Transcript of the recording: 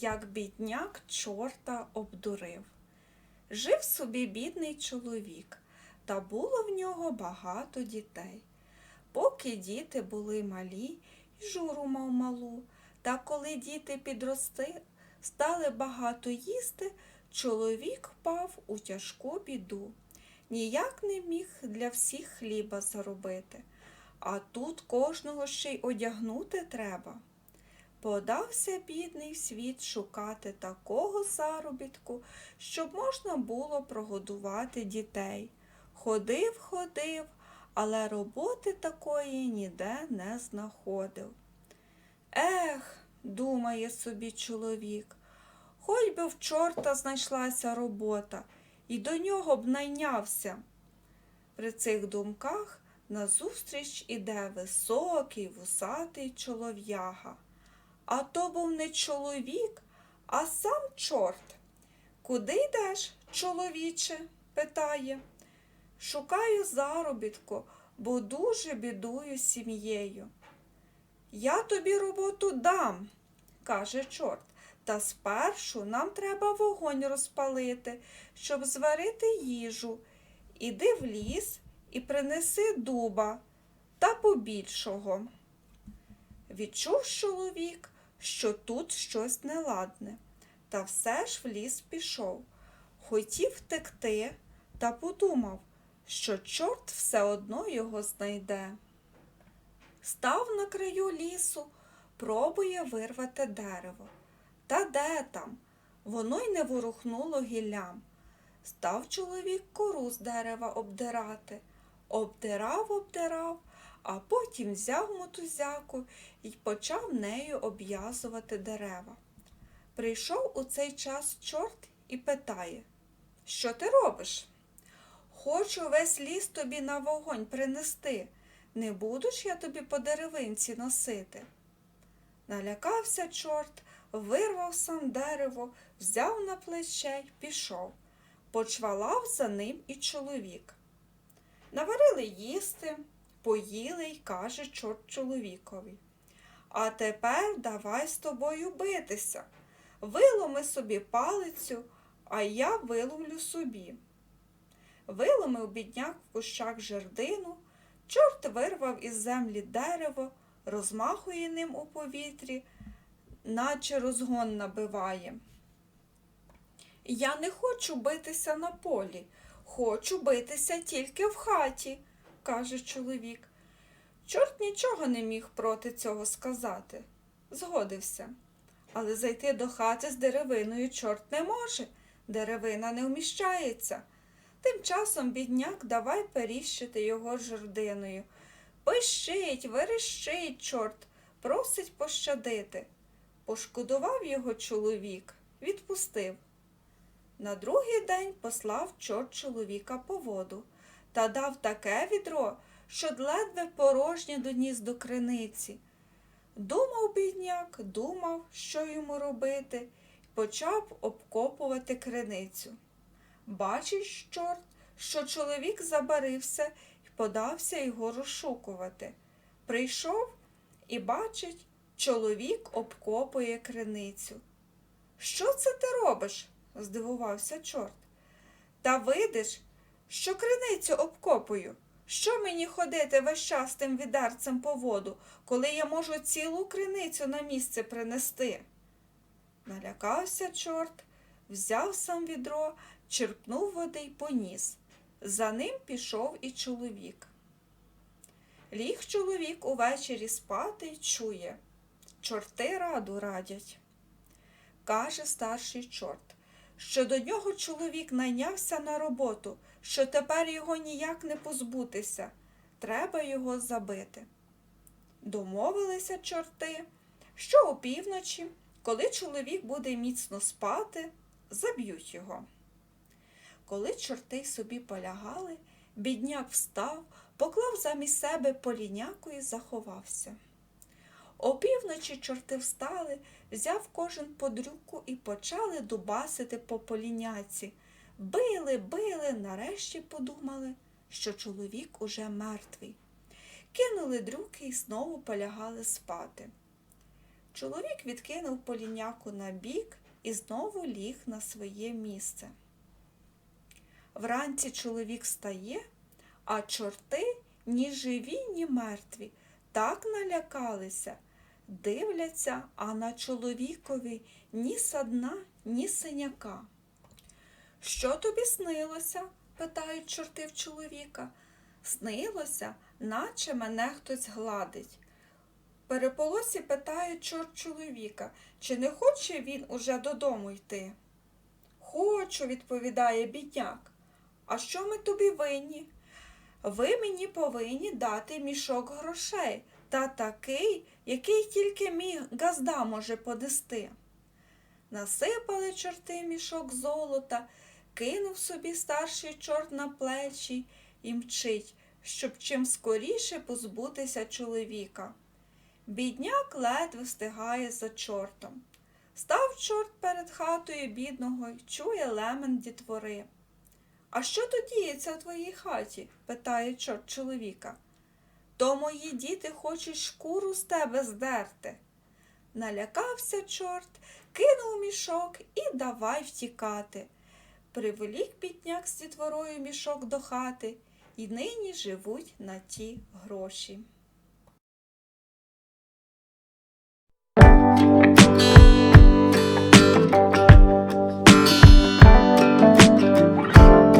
як бідняк чорта обдурив. Жив собі бідний чоловік, та було в нього багато дітей. Поки діти були малі, і журу мав малу, та коли діти підрости, стали багато їсти, чоловік впав у тяжку біду. Ніяк не міг для всіх хліба заробити, а тут кожного ще й одягнути треба. Подався бідний в світ шукати такого заробітку, щоб можна було прогодувати дітей. Ходив, ходив, але роботи такої ніде не знаходив. Ех, думає собі чоловік, хоч би в чорта знайшлася робота, і до нього б найнявся. При цих думках назустріч іде високий вусатий чолов'яга. А то був не чоловік, а сам чорт. Куди йдеш, чоловіче? питає. Шукаю заробітку, бо дуже бідую сім'єю. Я тобі роботу дам, каже чорт, та спершу нам треба вогонь розпалити, щоб зварити їжу. Іди в ліс і принеси дуба та побільшого. Відчув чоловік, що тут щось неладне, та все ж в ліс пішов. Хотів втекти та подумав, що чорт все одно його знайде. Став на краю лісу, пробує вирвати дерево. Та де там? Воно й не ворухнуло гіллям. Став чоловік кору з дерева обдирати. Обдирав, обдирав, а потім взяв мотузяку і почав нею обв'язувати дерева. Прийшов у цей час чорт і питає, що ти робиш? Хочу весь ліс тобі на вогонь принести. Не буду ж я тобі по деревинці носити. Налякався чорт, вирвав сам дерево, взяв на плече й пішов. Почвалав за ним і чоловік. Наварили їсти, поїли й каже чорт чоловікові. А тепер давай з тобою битися. Виломи собі палицю, а я виломлю собі. Виломив бідняк в кущах жердину, чорт вирвав із землі дерево, розмахує ним у повітрі, наче розгон набиває. Я не хочу битися на полі, хочу битися тільки в хаті, каже чоловік. Чорт нічого не міг проти цього сказати. Згодився. Але зайти до хати з деревиною чорт не може, деревина не вміщається. Тим часом бідняк давай періщити його жердиною. Пищить, верещить чорт, просить пощадити. Пошкодував його чоловік, відпустив. На другий день послав чорт чоловіка по воду та дав таке відро, що ледве порожнє доніс до криниці. Думав бідняк, думав, що йому робити, і почав обкопувати криницю. Бачить чорт, що чоловік забарився і подався його розшукувати. Прийшов і бачить, чоловік обкопує криницю. Що це ти робиш? здивувався чорт. Та видиш, що криницю обкопую. Що мені ходити весь час тим відерцем по воду, коли я можу цілу криницю на місце принести? Налякався чорт, взяв сам відро, черпнув води й поніс. За ним пішов і чоловік. Ліг чоловік увечері спати й чує. Чорти раду радять. Каже старший чорт, що до нього чоловік найнявся на роботу, що тепер його ніяк не позбутися. Треба його забити. Домовилися чорти, що опівночі, коли чоловік буде міцно спати, заб'ють його. Коли чорти собі полягали, бідняк встав, поклав замість себе поліняку і заховався. Опівночі чорти встали, взяв кожен подрюку і почали дубасити по поліняці. Били, били, нарешті подумали, що чоловік уже мертвий. Кинули дрюки і знову полягали спати. Чоловік відкинув поліняку на бік і знову ліг на своє місце. Вранці чоловік стає, а чорти ні живі, ні мертві, так налякалися, дивляться, а на чоловікові ні садна, ні синяка. Що тобі снилося? питають чорти в чоловіка. Снилося, наче мене хтось гладить. Переполосі питають чорт чоловіка, чи не хоче він уже додому йти. Хочу, відповідає бідняк. А що ми тобі винні? Ви мені повинні дати мішок грошей та такий, який тільки мій газда може подести. Насипали чорти мішок золота, кинув собі старший чорт на плечі і мчить, щоб чим скоріше позбутися чоловіка. Бідняк ледве встигає за чортом. Став чорт перед хатою бідного й чує лемен дітвори. А що тут діється у твоїй хаті? питає чорт чоловіка. То мої діти хочуть шкуру з тебе здерти. Налякався чорт, кинув мішок і давай втікати. Привелік бідняк з дітворою мішок до хати, і нині живуть на ті гроші.